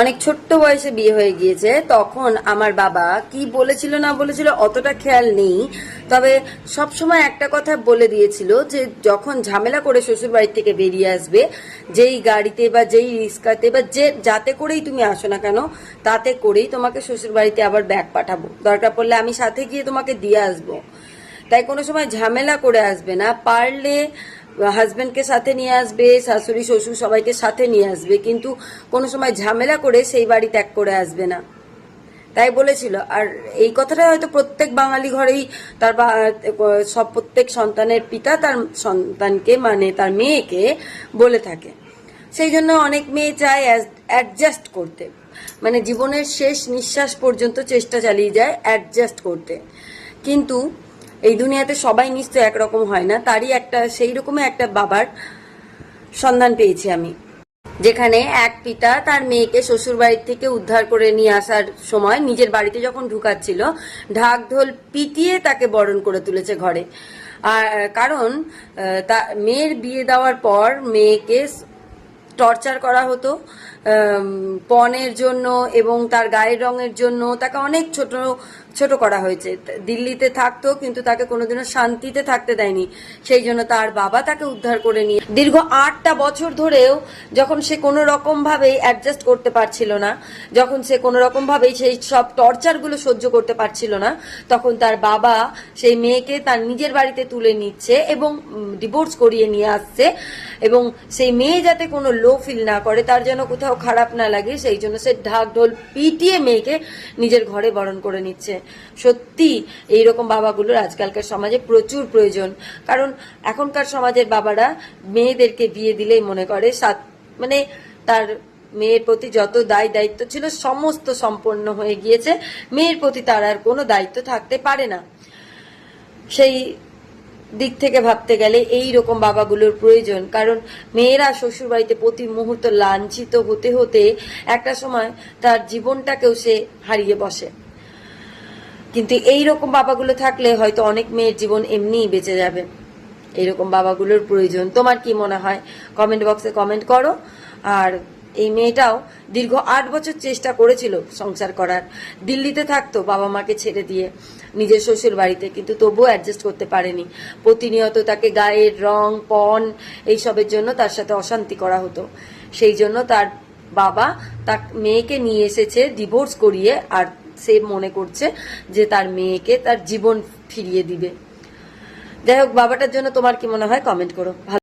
অনেক ছোট্ট বয়সে বিয়ে হয়ে গিয়েছে, তখন আমার বাবা কি বলেছিল না বলেছিল অতটা খেয়াল নেই। তবে সব সময় একটা কথা বলে দিয়েছিল যে, যখন ঝামেলা করে শ্বশুর বাড়ি থেকে বেরিয়ে আসবে, যেই গাড়িতে বা যেই রিক্সাতে বা যে, যাতে করেই তুমি আসো না কেন, তাতে করেই তোমাকে শ্বশুর বাড়িতে আবার ব্যাগ পাঠাবো। দরকার পড়লে আমি সাথে গিয়ে তোমাকে দিয়ে আসব। তাই কোনো সময় ঝামেলা করে আসবে না। পারলে হাজব্যান্ডকে সাথে নিয়ে আসবে, শাশুড়ি, শ্বশুর সবাইকে সাথে নিয়ে আসবে, কিন্তু কোনো সময় ঝামেলা করে সেই বাড়ি ত্যাগ করে আসবে না। তাই বলেছিল। আর এই কথাটা হয়তো প্রত্যেক বাঙালি ঘরেই তার সব প্রত্যেক সন্তানের পিতা তার সন্তানকে মানে তার মেয়েকে বলে থাকে। সেই জন্য অনেক মেয়ে চায় অ্যাডজাস্ট করতে। মানে জীবনের শেষ নিঃশ্বাস পর্যন্ত চেষ্টা চালিয়ে যায় অ্যাডজাস্ট করতে। কিন্তু এই দুনিয়াতে সবাই নিশ্চয় একরকম হয় না। তারই একটা, সেই রকমই একটা বাবার সন্ধান পেয়েছি আমি। যেখানে এক পিতা তার মেয়েকে শ্বশুর বাড়ি থেকে উদ্ধার করে নিয়ে আসার সময় নিজের বাড়িতে যখন ঢুকাচ্ছিল ঢাক ঢোল পিটিয়ে তাকে বরণ করে তুলেছে ঘরে। আর, কারণ তা, মেয়ের বিয়ে দেওয়ার পর মেয়েকে টর্চার করা হতো। পণের জন্য এবং তার গায়ের রঙের জন্য তাকে অনেক ছোট ছোট করা হয়েছে। দিল্লিতে থাকতো, কিন্তু তাকে কোনোদিনও শান্তিতে থাকতে দেয়নি। সেই জন্য তার বাবা তাকে উদ্ধার করে নিয়ে দীর্ঘ আটটা বছর ধরেও যখন সে কোনো রকম ভাবেই অ্যাডজাস্ট করতে পারছিল না, যখন সে কোনো রকম ভাবেই সেই সব টর্চারগুলো সহ্য করতে পারছিল না, তখন তার বাবা সেই মেয়েকে তার নিজের বাড়িতে তুলে নিচ্ছে এবং ডিভোর্স করিয়ে নিয়ে আসছে এবং সেই মেয়ে যাতে কোনো লো ফিল না করে, তার যেন কোথাও খারাপ না লাগে, সেই জন্য সে ঢাক ঢোল পিটিয়ে মেয়েকে নিজের ঘরে বরণ করে নিচ্ছে। সত্যি, এইরকম বাবাগুলোর আজকালকার সমাজে প্রচুর প্রয়োজন। কারণ এখনকার সমাজের বাবারা মেয়েদেরকে বিয়ে দিলেই মনে করে, সাত মানে তার মেয়ের প্রতি যত দায় দায়িত্ব ছিল সমস্ত সম্পন্ন হয়ে গিয়েছে, মেয়ের প্রতি তার আর কোনো দায়িত্ব থাকতে পারে না। সেই দিক থেকে ভাবতে গেলে এই রকম বাবাগুলোর প্রয়োজন। কারণ মেয়েরা শ্বশুর বাড়িতে প্রতি মুহূর্ত লাঞ্ছিত হতে হতে একটা সময় তার জীবনটাকেও সে হারিয়ে বসে। কিন্তু এই রকম বাবাগুলো থাকলে হয়তো অনেক মেয়ের জীবন এমনিই বেঁচে যাবে। এইরকম বাবাগুলোর প্রয়োজন। তোমার কি মনে হয়? কমেন্ট বক্সে কমেন্ট করো। আর এই মেয়েটাও দীর্ঘ আট বছর চেষ্টা করেছিল সংসার করার। দিল্লিতে থাকতো বাবা মাকে ছেড়ে দিয়ে নিজের শ্বশুর বাড়িতে, কিন্তু তবুও অ্যাডজাস্ট করতে পারেনি। প্রতিনিয়ত তাকে গায়ের রং, পণ এইসবের জন্য তার সাথে অশান্তি করা হতো। সেই জন্য তার বাবা তার মেয়েকে নিয়ে এসেছে ডিভোর্স করিয়ে, আর সে মনে করছে যে তার মেয়েকে তার জীবন ফিরিয়ে দিবে। যাই হোক, বাবাটার জন্য তোমার কি মনে হয়? কমেন্ট করো।